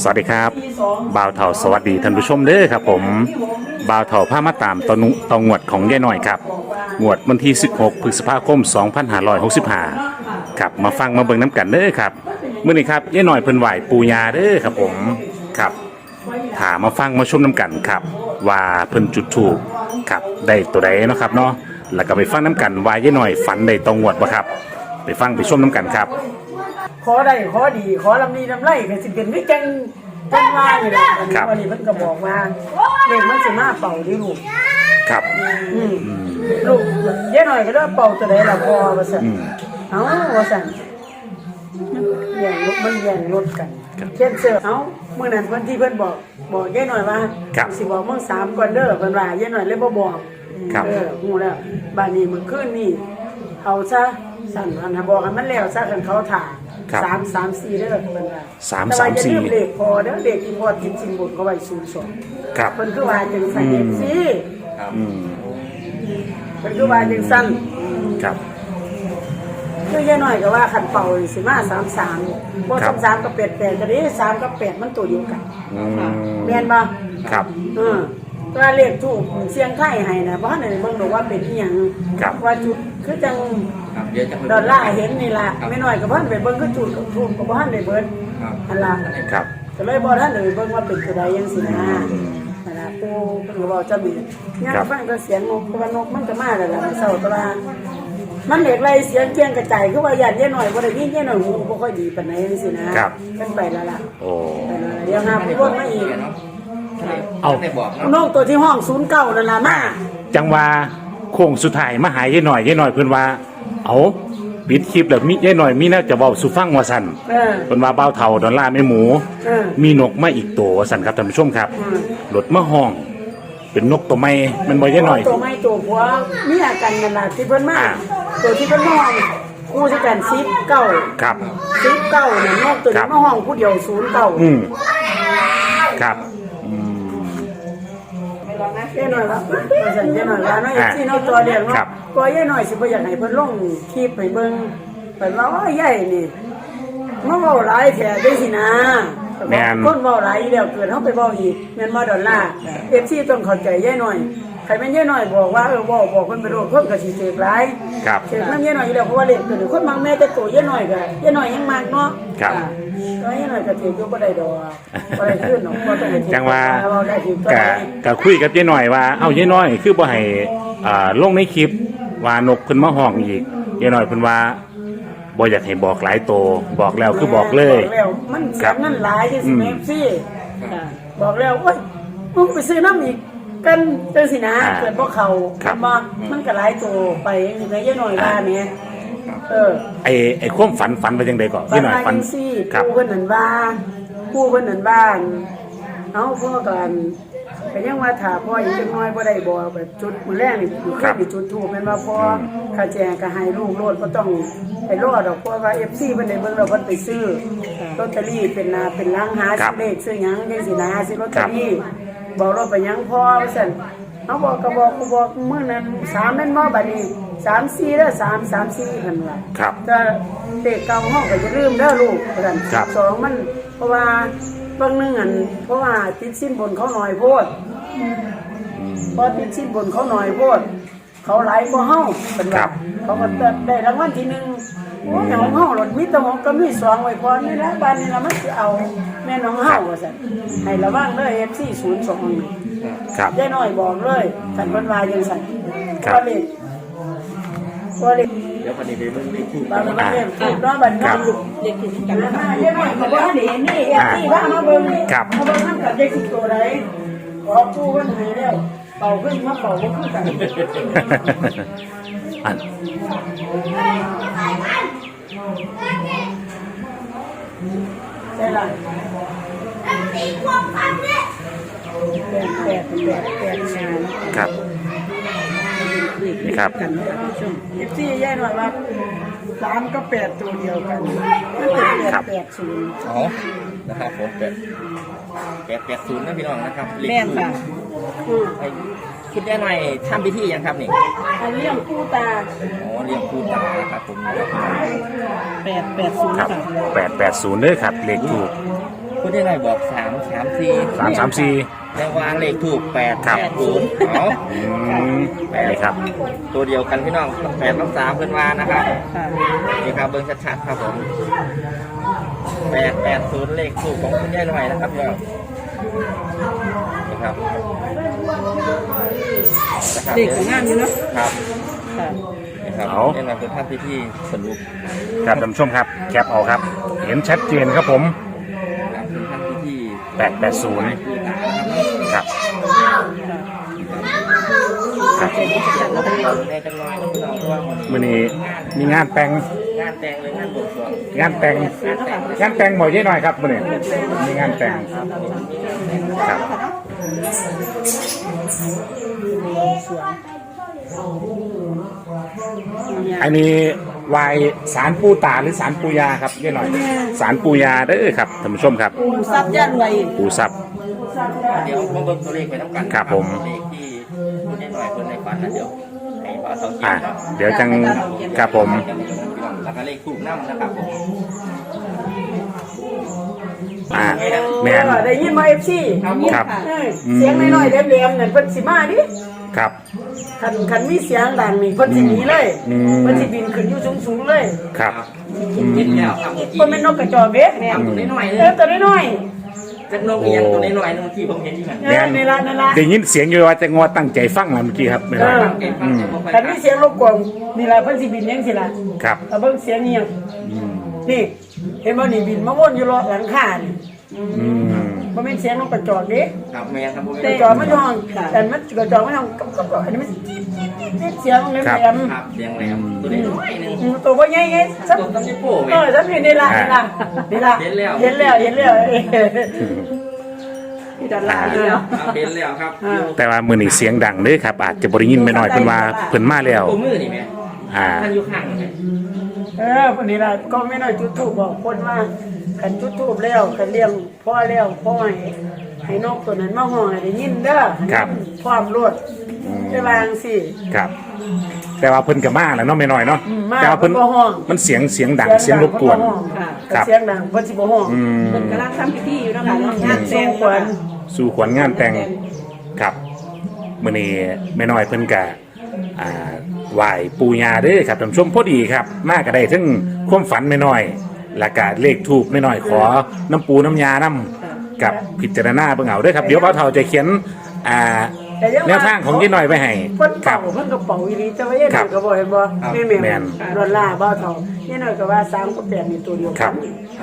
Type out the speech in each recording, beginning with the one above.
สวัสดีครับบ่าวเถาสวัสดีท่านผู้ชมเด้อครับ ผมบ่าวเถาผ้ามาตามตอนุตองวดของยายหน่อยครับงวดวันที่ 16พฤษภาคม 2565ครับมาฟังมาเบิ่งน้ำกันเด้อครับเมื่อนี้ครับยายหน่อยเพิ่นไหวปูยาเด้อครับ ผมครับถามมาฟังมาชมน้ำกันครับ ว่าเพิ่นจุดถูกครับได้ตัวใดเนาะครับเนาะแล้วก็ไปฟังน้ำกันว่ายายหน่อยฝันได้ตองวดบ่ครับ ไปฟังไปชมน้ำกันครับ อได้ขอดี ขอลำนี้ลำไรก็สิเป็นวิจังจังว่านี่แหละอันครันี้บวันนี้เพิ่นก็บอกว่าเด็กมันสิมาเป่าดิลูกครับอืมลูกเยอะหน่อยก็ได้เป่าตัวใดล่ะพอว่าซั่นอืม เอ้าว่าซั่นแย่งรถมันแย่งรถกันครับเช่นเสื้อเอ้ามื้อนั้นเพิ่นที่เพิ่นบอกบอกเยอะหน่อยว่าครับสิบอกมึงสามก่อนเด้อเพิ่นว่าเยอะหน่อยเลยบ่บอกครับ เออฮู้แล้วบัดนี้มื้อคืนนี่เอาซะสั่นอันน่ะบอกให้มันแล้วซะกันเขาถ่า ครับ สามสามสี่เด้อเพิ่นว่าสามแต่ว่าอย่สามสี่ ลืมเลขพอเด้อเลขที่พอติดสินบนเขาไว้ศูนย์สองครับ เพิ่นคือว่าจังซั่นเอฟซีอืมเพิ่นคือว่าจังซั่นครับ คือยายน้อยก็ว่าคันเป่านี่สิมาสามสามบ่ครัสาบมสามกับแปดแปดก็ดีสามกับแปดมันตัวเดียวกันอืมแม่นบ่ ครับ เออตัวเลขถูกเสียงไทยให้นะบ่ทันได้เบิ่งดอกว่าเป็นอีหยังครับ ว่าจุดคือจัง ครับเดี๋ยวจะไปดอลลาร์เห็นนี่ล่ะไม่น้อยก็เพิ่นไปเบิ่งคือจุดกับถูกก็บ่ทันได้เบิ่งครับอันล่ะครับก็เลยบอกท่านเลยเบิ่งว่าเป็นตัวใดยังสินะนะนะปูเพิ่นก็บอกจะมีย่างฟังก็เสียงนกเพราะว่านกมันก็มาแล้วล่ะมันเศร้าแตว่ามันเด็กไรเสียงเจียงกระจายคือว่าญาติเยอะหน่อยบ่ได้ยินเยอะหน่อยหูบ่ค่อยดีปานใดจังซี่นะครับเป็นไปแล้วล่ะโอ้ไปแล้วล่ะเดี๋ยวหาผู้คนมาอีกเอาไม่บอกเนาะนกตัวที่ห้อง09นั่นล่ะมาจังว่าโค้งสุดท้ายมาหายายหน่อยยายหน่อยเพิ่นว่า เอาปิดคลิปแล้วมียายหน่อยมีแน่าจะเว้าสู่ฟังว่าซั่นเออเพิ่นว่าเบ้าเฒ่าดอลลาร์แม่หมู เออ มีนกมาอีกตัวว่าซั่นครับท่านผู้ชมครับอืมรถมาห้อง เป็นนกตัวใหม่มันบ่ยายหน่อย ตัวไม่ตัวผัวมีอากันนั่นล่ะที่เพิ่นมาอ่า ตัวที่เพิ่นมาห้องคู่สิกัน19ครับ19นั่นนกตัวครันี้บ มาห้องผู้เดียว09อืมครับ อืมเย้หน่อยว่าว่าสั่นเย้หน่อยว่าน้อยอ่าที่น้องตัวเดียวครัเนาะบก็เย้หน่อยสิบ่อยากให้เพิ่นลงคลิปไปเบิ่งเพิ่นว่าโอ้ยใหญ่นี่มาเว้าหลายแท้จังซี่นะแม่นคนเว้าหลายอยู่แล้วเกิดเฮาไปเว้าอีกแม่นบ่ดอลลาร์ FC ต้องเข้าใจเย้หน่อยใครแม่นเย้หน่อยบอกว่าเออเว้าบอกเพิ่นไปโลดเพิ่นก็สิเสกหลาย ครับ เสกนำเย้หน่อยอยู่แล้วเพราะว่าเล่นตัวคนมักแม่แต่ตัวเย้หน่อยก็เย้หน่อยยังมักเนาะครับอ่าก็เย้หน่อยก็ถืออยู่บ่ได้ดอกบ่ได้ขึ้นหรอกบ่ต้องไปถือจังว่าเได้ถือตัวกะใดกะคุยกับยายหน่อยว่า เอ้ายายน้อยคือบ่ให้อ่าลงในคลิปว่านกเพิ่นมาห้องอีกยายน้อยเพิ่นว่าบ่อยากให้บอกหลายโตบอกแล้วคือบอกเลย บอกแล้วมันเสีครัยบเงินหลายที่สิอืม แม่ซี่บอกแล้วโอ้ยมึงไปซื้อน้ำอีก กันจังสินะอ่าเกิดพวกเขาครับ มามันก็หลายตัวไปนี่ก็ยังหน่อยว่าเนี่ยเออไอ้ไอ้ความฝันฝันไปจังไดก่อนฝัยายหน่อยว่าฝันจังซี่ครับ ผู้เพิ่นนั่นบ้านผู้เพิ่นนั่นบ้านเอาพวกกันก็ยังว่าถ้าพ่ออีกจังน้อยบ่ได้บ่แบบจุดมื้อแรกนี่อยู่เคยไปจุดทูปแม่นว่าพ่อข้าแจงก็ให้ลูกโลดบ่ต้องไปรอดอกเพราะว่า FC เพิ่นได้เบิ่งแล้วเพิ่นไปซื้อลอตเตอรี่เป็นหนาเป็นหลังหาครัซื้บอเลขซื้อหยังจังซี่นะซื้อลอตเตอรี่บ อกเราไปหยังพ่อว่าซั่นเขาบอกก็บอกกูบอกมื้อนั้น3แม่นบ่บัดนี้3 4แล้ว3 3 4เพิ่นว่าครับก็เด็กเก่าห้องก็จะลืมเด้อลูกกันครับ สองมันเพราะว่าบางหนึงอันเพราะว่าติดสิ้นบนเขาหน่อยโพดเพราะติดสิ้นบนเขาหน่อยโพด เขาหลายกว่าเฮาเป็นครัว่าบ เขาก็ได้รางวัลที่หนึ่งโอ้ยของเฮาหลดมีแตหงก็มีสองไว้พอนี่ละบ้านนี่ละมันสิเอา แม่น้องเฮาว่าซั่นให้ระวังเด้อ FC 02 ครับยายน้อยบอกเลยท่านเพิ่นว่าจังซั่นครับ ว่าเลขว่าเลขเดี๋ยวพอดีไปเบิ่งในคู่บางมันเรียกถูกเนาะบัดครันั้บนลูกเด็กถูกกันนะเดี๋ยวมาบอกว่าเดี๋ยวนี่เอ็นี่ว่ามาเบิ่งครับ มาเบิ่งนำกับเด็กสิบตัวใดขอผู้เพิ่นให้แล้วเป่าขึ้นมาเป่าบ่คือกันอัน ได้ล่ะแปดแปดแปดแปดชาครับนี่ครับกันนะท่านผู้ชมเอฟซีย่ายหน่อยว่าสามก็แปดตัวเดียวกันมันเป็นแปดแปดศูนย์อ๋อนะครับผมแปด แปดแปดศูนย์นะพี่น้องนะครับเลขแม่นค่ะคือไอ้คุณได้หน่อยทำพิธียังครับนี่อันเรื่องผู้ตาอ๋อเรียงคู่ตานะครับผมแปดแปดศูนย์ครับค่ะแปดแปดศูนย์เด้อครับเลขถูกคุณยังไงบอกสามสามสี่สามสามสี่ แต่วางเลขถูกแปดครับ แปดศูนย์เอาอืมนี่ครับ ตัวเดียวกันพี่น้องต้องแปดต้องสามเพื่อนว่านะครับค่ะนี่ครับเบิ้งชัดๆครับผมแปดแปดศูนย์เลขถูกของคุณยายหน่อยนะครับพี่น้องนี่ครับนะครับเด็กของงานอยู่เนาะครับ ค่ะนี่ครับเอานี่เราเป็นภาพที่ที่สรุปครับท่านผู้ชมครับ แคปเอาครับ เห็นชัดเจนครับผม แปดแปดศูนย์ครับครับครันจังหวัดพี่น้องว่าวันนี้มื่อนี้มีงานแต่งงานแต่งเลยงานบวงสรวงงานแต่งงานแต่งงานแต่งบ่อยยี่หน่อยครับมื่อนี้มีงานแต่งครับอันนี้ วายสารปูตาหรือสารปูยาครับยี่หน่อย สารปูยาเด้อครับท่านผู้ชมครับ ปูซับย่านไวปูซับ เดี๋ยวมาเบิ่งตัวเลขไปน้ำกันครับผมเลขที่คุณยายหน่อยคนในฝันนะเดี๋ยวให้พ่อสองเขียอะนเนาะเดี๋ยวจังครับผม แล้วก็เลขถูกน้ำนะครับผมอ่าแมน ได้ยินมา FC ครับ เออเสียงน้อยๆแหลมๆนั่นเพิ่นสิมาดิ ครับคันคันมีเสียงดังนี่เพิ่นสิหนีเลยอืม เพิ่นสิบินขึ้นอยู่สูงๆเลยครับคิดแล้วครับเพิ่นเป็นนกกระจอกเด้เนี่ยทำตัวน้อยๆเลเอยอตัวน้อยจากนกเอียงตัวน้อยๆนึงที่ผมเห็นที่มันๆเออนี่ละนั่นละได้ยินเสียงอยู่ว่าจะงอตั้งใจฟังแล้วเมื่อกี้ครับไม่ได้เออเก่งฟังเสียงบ่ค่อยคันมีเสียงรบกวนนี่ละเพิ่นสิบินยังสิล่ะครับเอาเบิ่งเสียงเงียบอืมนี่เห็นบ่นี่บินมาวนอยู่รอบหลังคานี่อืม บ่แม่นเสียงนกกระจอกเด้ครับแม่ครับผมกระจอกมันห้องแต่มันกระจอกมันห้องกับกับกับอันนี้มันจี๊ดจี๊ดจี๊ดจี๊ดเสียงแหลมครับเสียงแหลมตัวน้อยๆนึงๆอืมตัวบ่ใหญ่ไงซับตัวต้องจะโป้ไหมเออซับอยู่นี่ล่ะนี่ล่ะนี่ล่ะเห็นแล้วเห็นแล้วเห็นแล้วเออที่ด้านล่างนี่แล้วครับเห็นแล้วครับอยู่แต่ว่ามือนี้เสียงดังเด้อครับ อาจจะบริยินไม่น้อยเพิ่นว่าเพิ่นมาแล้ว ตัวมือนี่ไหมอ่า ท่านอยู่ข้างไหมเออวันนี้ล่ะก็ไม่น้อยจุดทูบบอกคนว่า คันจุดทูบแล้วคันเลี้ยงพ่อแล้วพ่อให้ให้นกตัวนั้นมาห้องให้ได้ยินเด้อครับความรวดได้วางสิ ครับ แต่ว่าเพิ่นก็มาแล้วเนาะไม่น้อยเนาะอืมมาแต่ว่าเพิ่นเพิ่นบ่ฮ้อง มันเสียงเสียงดังเสียงรบกวนค่ะครับเสียงดังเพิ่นสิบ่ห้องอืมเพิ่นกำลังทำพิธีอยู่นะคะเนาะงานแสงขวัญสู่ขวัญงานแต่งครับมื้อนี้แม่น้อยเพิ่นก็อ่าไหว้ปู่ย่าเด้อครับท่านผู้ชมพอดีครับ มาก็ได้ถึงความฝันแม่น้อย และก็เลขทูปแม่น้อยขอ น้ำปูน้ำยาน้ำกับพิจารณาเบิ่งเอาเด้อครับ เดี๋ยวเบาเฒ่าจะเขียนอ่าแนวทางของยี่น้อยไว้ให้เพิ่นครัเป่าบ เพิ่นก็เป่าอีหลีแต่ว่าเฮ็ดครับก็บ่เห็นบ่แม่แม่แม่นดอลลาร์บ่เท่านี่น้อยก็ว่า3กับ8นี่ตัวเดียวครักับน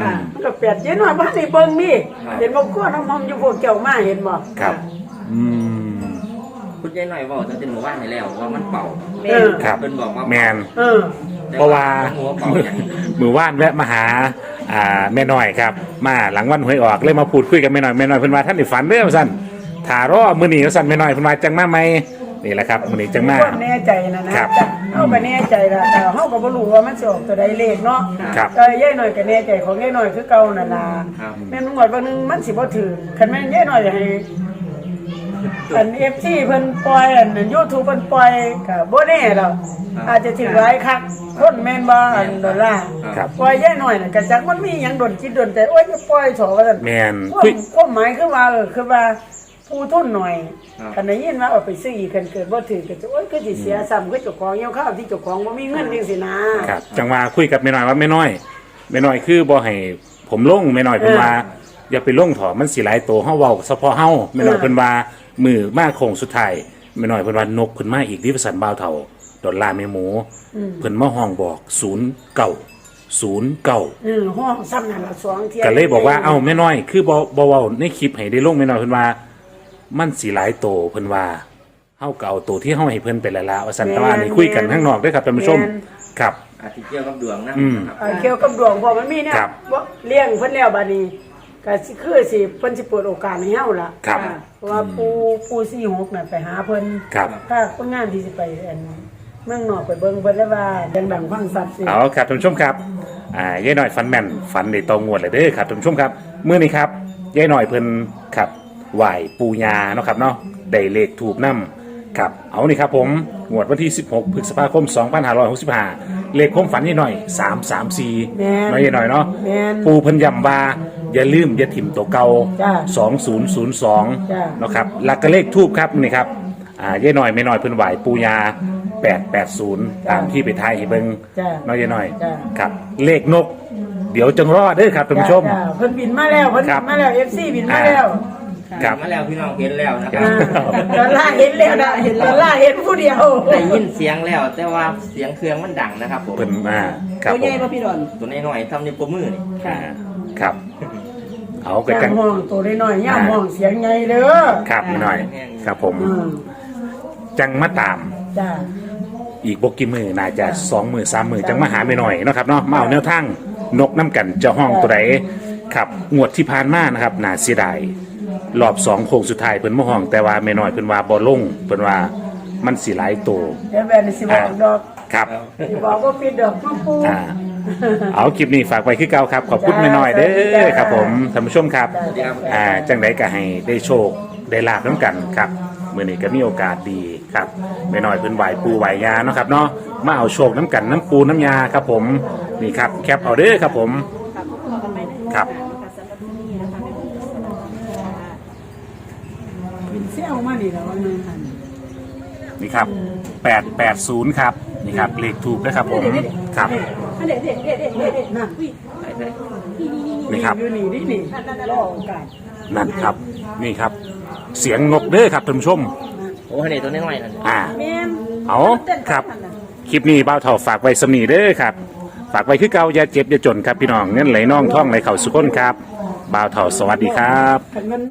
อืค่ะมมันก็8เย็นว่าบ่ได้เบิ่งนี่เห็นบ่กลัวน้ำหอมอยู่พวกเจ้ามาเห็นบ่ครับ อืม คุณยายหน่อยบอกจะเป็นหมู่บ้านให้แล้วว่ามันเป่า เออครับเป็นบอกว่าแมน เออ เพราะว่าหัวเป่าอย่างมือว่านแวะมาหาอ่าแม่น้อยครับ มาหลังวันหวยออกเลยมาพูดคุยกับแม่น้อยแม่น้อยเพิ่นว่าท่านได้ฝันเด้อสั่นถ้ารอมื้อนี้สั่นแม่น้อยเพิ่นว่าจังมาไหมนี่แหละครับมื้อนี้จังมาความแน่ใจนะนะครับเฮาก็แน่ใจละแต่เฮาก็บ่รู้ว่ามันสิออกตัวใดเลขเนาะครับเออยายหน่อยก็แน่ใจของยายหน่อยคือเก่านั่นล่ะครับแม่นงวดบางนึงมันสิบ่ถือคันแม่นยายหน่อยให้ อัน FC เพิ่นปล่อยอัน YouTube เพิ่นปล่อยก็บ่แน่ดอกอาจจะถือหลายคักคนแม่นบ่อันดอลลาร์ครับปล่อยยายหน่อยน่ะก็จักมันมีหยังดนจิตดนใจโอ้ยจะปล่อยเถอะว่าซั่นแม่น ควาคุยมความหมายคือว่าเออคือว่าผู้ทุนหน่อยครับ คันได้ยินว่าเอาไปซื้ออีกคันเกิดบ่ถือก็จะโอ้ยก็สิเสียซ้ำคือเจ้าของเหี่ยวข้าวที่เจ้าของบ่มีเงินจังซี่นะ ครับจังว่าคุยกับแม่น้อยว่าแม่น้อยแม่น้อยคือบ่ให้ผมลงแม่น้อยเพิ่นว่าอ ย่าไปลงเถอะมันสิหลายโตเฮาเว้าเฉพาะเฮาแม่น้อยเพิ่นว่ามือมาโค้งสุดท้ายแม่น้อยเพิ่นว่านกเพิ่นมาอีกที่ประสันบ่าวเฒ่าดอลลาร์แม่หมูเพิ่นมาห้องบอก09 09อือห้องซ้ำนั่นละสองเที่ยก็เลยบอกว่าเอ้าแม่น้อย คือบ่บ่เว้าในคลิปให้ได้ลงแม่น้อยเพิ่นว่ามันสิหลายโตเพิ่นว่าเฮาก็เอาโตที่เฮาให้เพิ่นไปและละว่าซั่นแต่ว่านี่คุยกันข้างนอกเด้อครับท่านผู้ชมครับอาทิเกี่ยวกับดวงนะอืมครับเอ่อเกี่ยวกับดวงเพอมันมีเนี่ยครับ บ่เลี้ยงเพิ่นแล้วบัดนี้ ก็สิคือสิเพิ่นสิเปิดโอกาสให้เฮาล่ะครับอ่าเพราะว่าปูปู46น่ะไปหาเพิ่นครับ ถ้าคนงานที่สิไปอันเมืองนอกไปเบิ่งเพิ่นได้ว่าดังๆฟังสัตว์สิเอาครับท่านผู้ชมครับอ่ายายหน่อยฟันแม่นฟันในตองงวดเลยเด้อครับท่านผู้ชมครับเมื่อนี้ครับยายหน่อยเพิ่นครับไหวปูญาเนาะครับเนาะได้เลขถูกนํครับเอานี่ครับผมงวดวันที่ 16พฤษภาคม 2565 เลขความฝันยายหน่อย 334แม่นเนาะยายหน่อยเนาะแม่นปูเพิ่นย้ำว่า อย่าลืมอย่าถิ่มตัวเก่าจ้ะสองศูนย์ศูนย์สองจ้ะ นะครับหลักกระเลขทูบครับนี่ครับอ่าเย่หน่อยไม่น้อยเพิ่นไหวปูยาแปดแปดศูนย์ตามที่ไปทายให้เบิ่งจ้ะน้อยเย่หน่อยจ้ะ ครับ เลขนก เดี๋ยวจังรอดเด้อครับท่านผู้ชม จ้ะเพิ่นบินมาแล้วเพิ่นครับิบนมาแล้ว FC บินมาแล้วครับ มาแล้วพี่น้องเห็นแล้วนะคครัรับบดอลลาร์เห็นแล้วนะเห็นดอลลาร์เห็นผู้เดียวได้ยินเสียงแล้ว แต่ว่าเสียงเครื่องมันดังนะครับผมเพิ่นมาครับตัวผใหญ่มป่ะพี่ดอนตัวน้อยๆทำในวโปรมือนี่อ่าครับ เอาไปย่ากันมห้องตัวน้อยๆย่ามห้องเสียงใหญ่เด้อครับไม่น้อย ครับผม อืมจังมาตาม จ้าอีกบกี่มือน่าจะสองมือสามมือจังมาหาไม่หน่อยเนาะครับเนาะมาเอาแนวทางนกน้ำกันจะห้องตัวใดครับงวดที่ผ่านมานะครับน่าเสียดายรอบสองโค้งสุดท้ายเพิ่นมาห้อง แต่ว่าไม่น้อยเพิ่นว่าบ่ลงเพิ่นว่ามันสิหลายตัวเดี๋ยวแม่นสิบอกดอกครับ สิบอกว่าปิดดอกมาปูอ่า เอาคลิปนี้ฝากไว้คือเก่าครับ ขอบคุณไม่น้อยเด้อครับ ผมท่านผู้ชมครับอ่าจังไดก็ให้ได้โชคได้ลาบน้ำกันครับมื่อนี้ก็มีโอกาสดีครับไม่น้อยเพิ่นไหวปูไหวยาเนาะครับเนาะมาเอาโชคน้ำกันน้ำปูน้ำยาครับ ผมนี่ครับแคปเอาเด้อครับผม ครับบินเสี้ยวมานี่แล้ววันนึงหันนี่ครับ880ครับนี่ครับเลขถูกนะครับผมครับ เด็ดเด็ดเด็ดเด็ดเด็ดเด็ดนั่นนี่ครับ อยู่นี่นี่นี่รอโอกาสนั่นครับ นี่ครับ เสียงนกเด้อครับท่านผู้ชม โอ้โหนี่ตัวน้อยๆนั่นอ่า แม่นเอาครับ คลิปนี้บ่าวเถ่าฝากไว้สำนีเด้อครับ ฝากไว้คือเก่าอย่าเจ็บอย่าจนครับพี่น้องเงินไหลน่องท่องไหลเข่าสุขคนครับบ่าวเถ่าสวัสดีครับ คันมัน